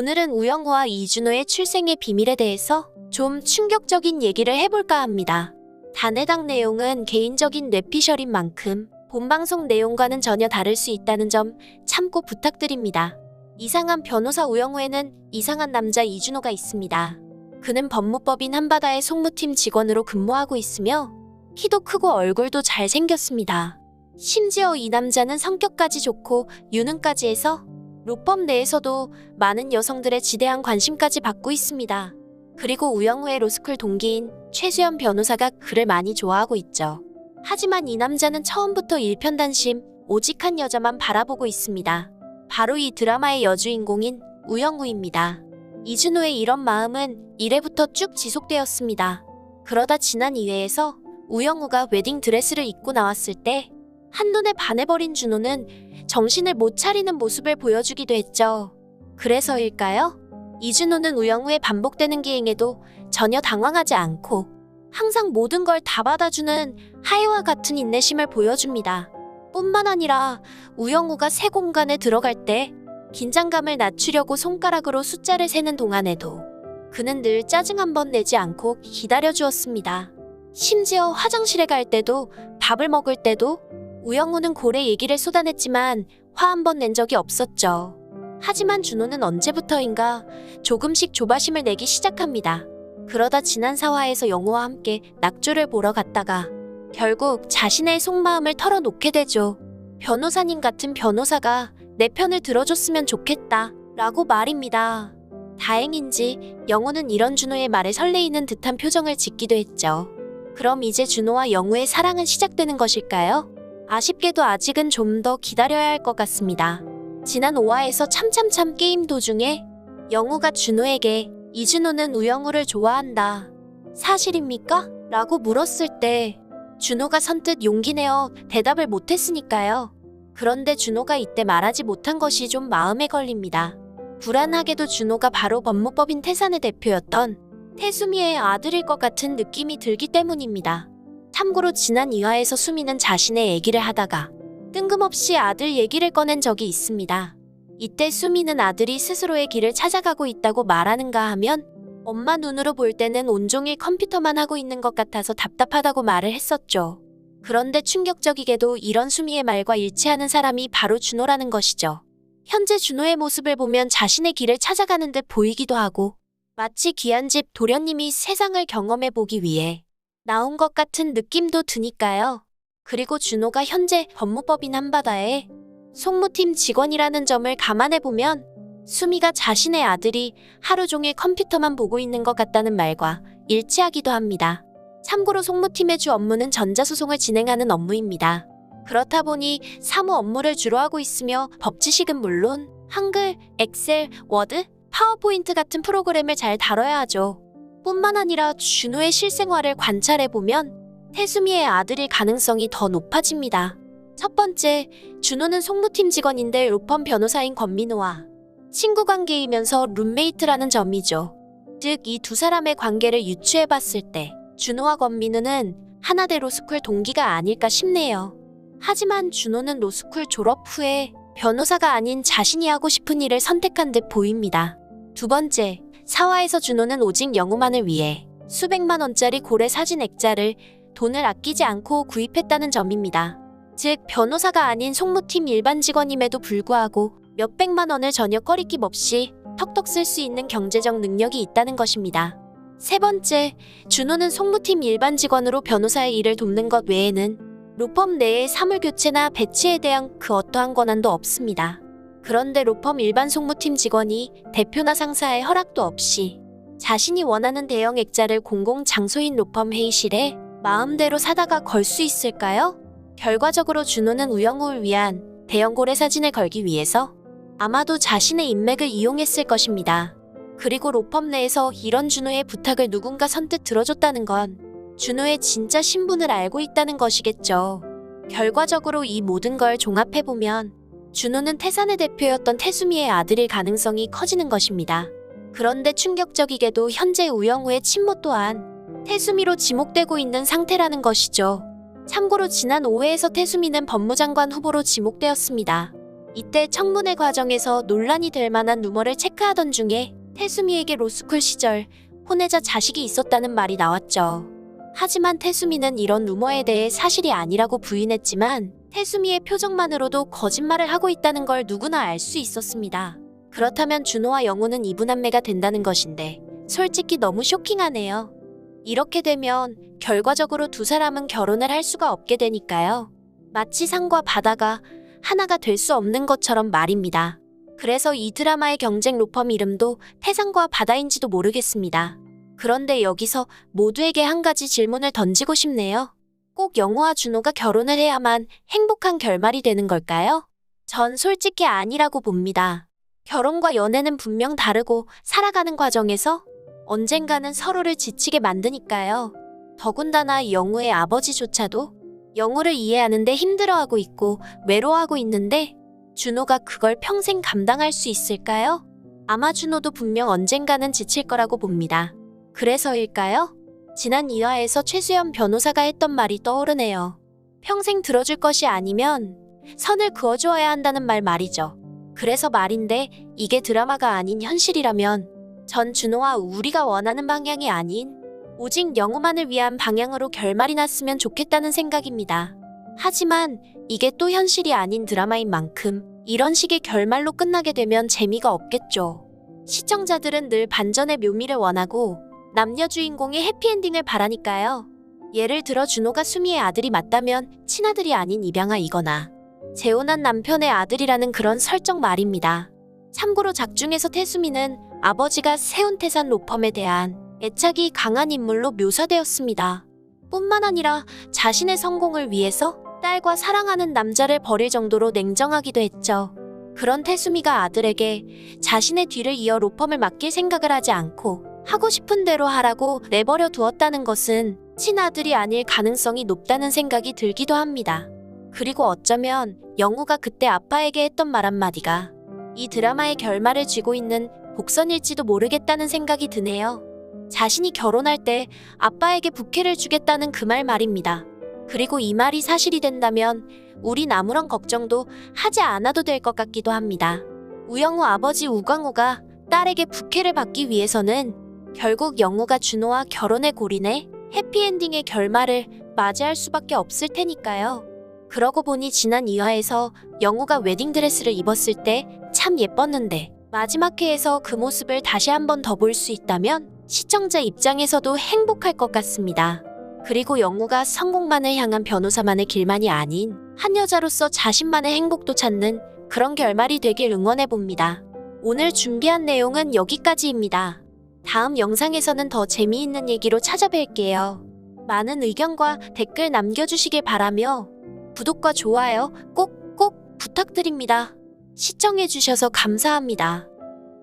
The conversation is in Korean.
오늘은 우영우와 이준호의 출생의 비밀에 대해서 좀 충격적인 얘기를 해볼까 합니다. 단해당 내용은 개인적인 뇌피셜인 만큼 본방송 내용과는 전혀 다를 수 있다는 점 참고 부탁드립니다. 이상한 변호사 우영우에는 이상한 남자 이준호가 있습니다. 그는 법무법인 한바다의 송무팀 직원으로 근무하고 있으며 키도 크고 얼굴도 잘생겼습니다. 심지어 이 남자는 성격까지 좋고 유능까지 해서 로펌 내에서도 많은 여성들의 지대한 관심까지 받고 있습니다. 그리고 우영우의 로스쿨 동기인 최수연 변호사가 그를 많이 좋아하고 있죠. 하지만 이 남자는 처음부터 일편단심, 오직 한 여자만 바라보고 있습니다. 바로 이 드라마의 여주인공인 우영우입니다. 이준호의 이런 마음은 1회부터 쭉 지속되었습니다. 그러다 지난 2회에서 우영우가 웨딩 드레스를 입고 나왔을 때 한눈에 반해버린 준호는 정신을 못 차리는 모습을 보여주기도 했죠. 그래서일까요? 이준호는 우영우의 반복되는 기행에도 전혀 당황하지 않고 항상 모든 걸 다 받아주는 하이와 같은 인내심을 보여줍니다. 뿐만 아니라 우영우가 새 공간에 들어갈 때 긴장감을 낮추려고 손가락으로 숫자를 세는 동안에도 그는 늘 짜증 한 번 내지 않고 기다려 주었습니다. 심지어 화장실에 갈 때도 밥을 먹을 때도 우영우는 고래 얘기를 쏟아냈지만 화 한 번 낸 적이 없었죠. 하지만 준호는 언제부터인가 조금씩 조바심을 내기 시작합니다. 그러다 지난 사화에서 영호와 함께 낙조를 보러 갔다가 결국 자신의 속마음을 털어놓게 되죠. 변호사님 같은 변호사가 내 편을 들어줬으면 좋겠다. 라고 말입니다. 다행인지 영호는 이런 준호의 말에 설레이는 듯한 표정을 짓기도 했죠. 그럼 이제 준호와 영호의 사랑은 시작되는 것일까요? 아쉽게도 아직은 좀 더 기다려야 할 것 같습니다. 지난 5화에서 참참참 게임 도중에 영우가 준호에게 이준호는 우영우를 좋아한다. 사실입니까? 라고 물었을 때 준호가 선뜻 용기 내어 대답을 못했으니까요. 그런데 준호가 이때 말하지 못한 것이 좀 마음에 걸립니다. 불안하게도 준호가 바로 법무법인 태산의 대표였던 태수미의 아들일 것 같은 느낌이 들기 때문입니다. 참고로 지난 2화에서 수미는 자신의 얘기를 하다가 뜬금없이 아들 얘기를 꺼낸 적이 있습니다. 이때 수미는 아들이 스스로의 길을 찾아가고 있다고 말하는가 하면 엄마 눈으로 볼 때는 온종일 컴퓨터만 하고 있는 것 같아서 답답하다고 말을 했었죠. 그런데 충격적이게도 이런 수미의 말과 일치하는 사람이 바로 준호라는 것이죠. 현재 준호의 모습을 보면 자신의 길을 찾아가는 듯 보이기도 하고 마치 귀한 집 도련님이 세상을 경험해 보기 위해 나온 것 같은 느낌도 드니까요. 그리고 준호가 현재 법무법인 한바다에 송무팀 직원이라는 점을 감안해 보면 수미가 자신의 아들이 하루 종일 컴퓨터만 보고 있는 것 같다는 말과 일치하기도 합니다. 참고로 송무팀의 주 업무는 전자소송을 진행하는 업무입니다. 그렇다 보니 사무 업무를 주로 하고 있으며 법 지식은 물론 한글, 엑셀, 워드, 파워포인트 같은 프로그램을 잘 다뤄야 하죠. 뿐만 아니라 준호의 실생활을 관찰해 보면 태수미의 아들일 가능성이 더 높아집니다. 첫 번째, 준호는 송무팀 직원인데 로펌 변호사인 권민호와 친구 관계이면서 룸메이트라는 점이죠. 즉, 이 두 사람의 관계를 유추해 봤을 때 준호와 권민호는 하나대 로 스쿨 동기가 아닐까 싶네요. 하지만 준호는 로스쿨 졸업 후에 변호사가 아닌 자신이 하고 싶은 일을 선택한 듯 보입니다. 두 번째, 사화에서 준호는 오직 영우만을 위해 수백만 원짜리 고래 사진 액자를 돈을 아끼지 않고 구입했다는 점입니다. 즉, 변호사가 아닌 송무팀 일반 직원임에도 불구하고 몇백만 원을 전혀 꺼리낌 없이 턱턱 쓸 수 있는 경제적 능력이 있다는 것입니다. 세 번째, 준호는 송무팀 일반 직원으로 변호사의 일을 돕는 것 외에는 로펌 내의 사물 교체나 배치에 대한 그 어떠한 권한도 없습니다. 그런데 로펌 일반 송무팀 직원이 대표나 상사의 허락도 없이 자신이 원하는 대형 액자를 공공 장소인 로펌 회의실에 마음대로 사다가 걸 수 있을까요? 결과적으로 준호는 우영우를 위한 대형 고래 사진을 걸기 위해서 아마도 자신의 인맥을 이용했을 것입니다. 그리고 로펌 내에서 이런 준호의 부탁을 누군가 선뜻 들어줬다는 건 준호의 진짜 신분을 알고 있다는 것이겠죠. 결과적으로 이 모든 걸 종합해보면 준호는 태산의 대표였던 태수미의 아들일 가능성이 커지는 것입니다. 그런데 충격적이게도 현재 우영우의 친모 또한 태수미로 지목되고 있는 상태라는 것이죠. 참고로 지난 5회에서 태수미는 법무장관 후보로 지목되었습니다. 이때 청문회 과정에서 논란이 될 만한 루머를 체크하던 중에 태수미에게 로스쿨 시절 혼외자 자식이 있었다는 말이 나왔죠. 하지만 태수미는 이런 루머에 대해 사실이 아니라고 부인했지만 태수미의 표정만으로도 거짓말을 하고 있다는 걸 누구나 알 수 있었습니다. 그렇다면 준호와 영호는 이분한매가 된다는 것인데 솔직히 너무 쇼킹하네요. 이렇게 되면 결과적으로 두 사람은 결혼을 할 수가 없게 되니까요. 마치 산과 바다가 하나가 될 수 없는 것처럼 말입니다. 그래서 이 드라마의 경쟁 로펌 이름도 태산과 바다인지도 모르겠습니다. 그런데 여기서 모두에게 한 가지 질문을 던지고 싶네요. 꼭 영호와 준호가 결혼을 해야만 행복한 결말이 되는 걸까요? 전 솔직히 아니라고 봅니다. 결혼과 연애는 분명 다르고 살아가는 과정에서 언젠가는 서로를 지치게 만드니까요. 더군다나 영우의 아버지조차도 영우를 이해하는데 힘들어하고 있고 외로워하고 있는데 준호가 그걸 평생 감당할 수 있을까요? 아마 준호도 분명 언젠가는 지칠 거라고 봅니다. 그래서일까요? 지난 2화에서 최수연 변호사가 했던 말이 떠오르네요. 평생 들어줄 것이 아니면 선을 그어주어야 한다는 말 말이죠. 그래서 말인데 이게 드라마가 아닌 현실이라면 전 준호와 우리가 원하는 방향이 아닌 오직 영호만을 위한 방향으로 결말이 났으면 좋겠다는 생각입니다. 하지만 이게 또 현실이 아닌 드라마인 만큼 이런 식의 결말로 끝나게 되면 재미가 없겠죠. 시청자들은 늘 반전의 묘미를 원하고 남녀 주인공의 해피엔딩을 바라니까요. 예를 들어 준호가 수미의 아들이 맞다면 친아들이 아닌 입양아이거나 재혼한 남편의 아들이라는 그런 설정 말입니다. 참고로 작중에서 태수미는 아버지가 세운 태산 로펌에 대한 애착이 강한 인물로 묘사되었습니다. 뿐만 아니라 자신의 성공을 위해서 딸과 사랑하는 남자를 버릴 정도로 냉정하기도 했죠. 그런 태수미가 아들에게 자신의 뒤를 이어 로펌을 맡길 생각을 하지 않고 하고 싶은 대로 하라고 내버려 두었다는 것은 친아들이 아닐 가능성이 높다는 생각이 들기도 합니다. 그리고 어쩌면 영우가 그때 아빠에게 했던 말 한마디가 이 드라마의 결말을 쥐고 있는 복선일지도 모르겠다는 생각이 드네요. 자신이 결혼할 때 아빠에게 부케를 주겠다는 그 말 말입니다. 그리고 이 말이 사실이 된다면 우린 아무런 걱정도 하지 않아도 될 것 같기도 합니다. 우영우 아버지 우광우가 딸에게 부케를 받기 위해서는 결국 영우가 준호와 결혼에 골인해 해피엔딩의 결말을 맞이할 수밖에 없을 테니까요. 그러고 보니 지난 2화에서 영우가 웨딩드레스를 입었을 때 참 예뻤는데 마지막 회에서 그 모습을 다시 한 번 더 볼 수 있다면 시청자 입장에서도 행복할 것 같습니다. 그리고 영우가 성공만을 향한 변호사만의 길만이 아닌 한 여자로서 자신만의 행복도 찾는 그런 결말이 되길 응원해 봅니다. 오늘 준비한 내용은 여기까지입니다. 다음 영상에서는 더 재미있는 얘기로 찾아뵐게요. 많은 의견과 댓글 남겨주시길 바라며 구독과 좋아요 꼭꼭 부탁드립니다. 시청해주셔서 감사합니다.